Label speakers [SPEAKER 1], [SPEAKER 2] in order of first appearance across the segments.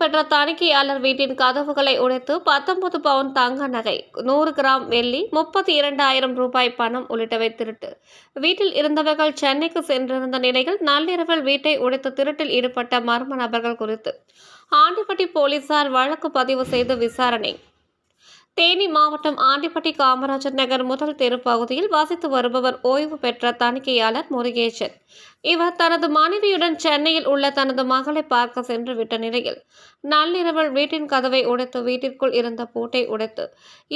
[SPEAKER 1] பெற்ற தணிக்கையாளர் வீட்டின் கதவுகளை உடைத்து பத்தொன்பது பவுன் தங்க நகை நூறு கிராம் வெள்ளி முப்பத்தி இரண்டாயிரம் ரூபாய் பணம் உள்ளிட்டவை திருட்டு. வீட்டில் இருந்தவர்கள் சென்னைக்கு சென்றிருந்த நிலையில் நள்ளிரவில் வீட்டை உடைத்து திருட்டில் ஈடுபட்ட மர்ம நபர்கள் குறித்து. ஆண்டிப்பட்டி போலீசார் வழக்கு பதிவு செய்து விசாரணை. தேனி மாவட்டம் ஆண்டிப்பட்டி காமராஜர் நகர் முதல் தெரு பகுதியில் வசித்து வருபவர் ஓய்வு பெற்ற தணிக்கையாளர் முருகேசன். இவர் தனது மனைவியுடன் சென்னையில் உள்ள தனது மகளை பார்க்க சென்று விட்ட நிலையில் நள்ளிரவில் வீட்டின் கதவை உடைத்து வீட்டிற்குள் இருந்த பூட்டை உடைத்து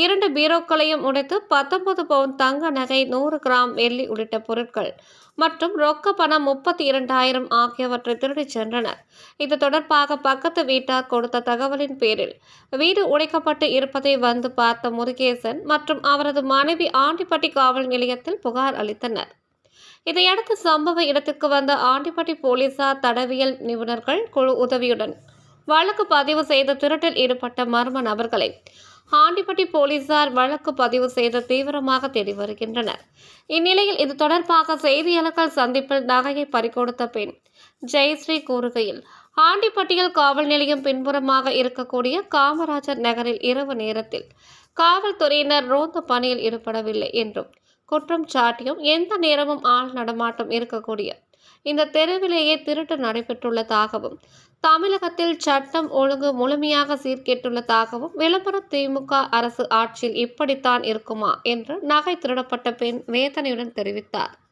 [SPEAKER 1] இரண்டு பீரோக்களையும் உடைத்து பத்தொன்பது பவுன் தங்க நகை நூறு கிராம் வெள்ளி உள்ளிட்ட பொருட்கள் மற்றும் ரொக்க பணம் முப்பத்தி இரண்டாயிரம் ஆகியவற்றை திருடிச் சென்றனர். இது தொடர்பாக பக்கத்து வீட்டார் கொடுத்த தகவலின் பேரில் வீடு உடைக்கப்பட்டு இருப்பதை வந்து பார்த்த முருகேசன் மற்றும் அவரது மனைவி ஆண்டிப்பட்டி காவல் நிலையத்தில் புகார் அளித்தனர். இதையடுத்து சம்பவ இடத்திற்கு வந்த ஆண்டிப்பட்டி போலீசார் தடவியல் நிபுணர்கள் குழு உதவியுடன் வழக்கு பதிவு செய்து திருட்டில் ஈடுபட்ட மர்ம நபர்களை ஆண்டிப்பட்டி போலீசார் வழக்கு பதிவு செய்து தீவிரமாக தேடி வருகின்றனர். இந்நிலையில் இது தொடர்பாக செய்தியாளர்கள் சந்திப்பில் நகையை பறிகொடுத்த பெண் ஜெயஸ்ரீ கூறுகையில் ஆண்டிப்பட்டியில் காவல் நிலையம் பின்புறமாக இருக்கக்கூடிய காமராஜர் நகரில் இரவு நேரத்தில் காவல்துறையினர் ரோந்து பணியில் ஈடுபடவில்லை என்றும் குற்றம் சாட்டியும் எந்த நேரமும் ஆள் நடமாட்டம் இருக்கக்கூடிய இந்த தெருவிலேயே திருட்டு நடைபெற்றுள்ளதாகவும் தமிழகத்தில் சட்டம் ஒழுங்கு முழுமையாக சீர்கேட்டுள்ளதாகவும் விளம்பர திமுக அரசு ஆட்சியில் இப்படித்தான் இருக்குமா என்று நகை திருடப்பட்ட பெண் வேதனையுடன் தெரிவித்தார்.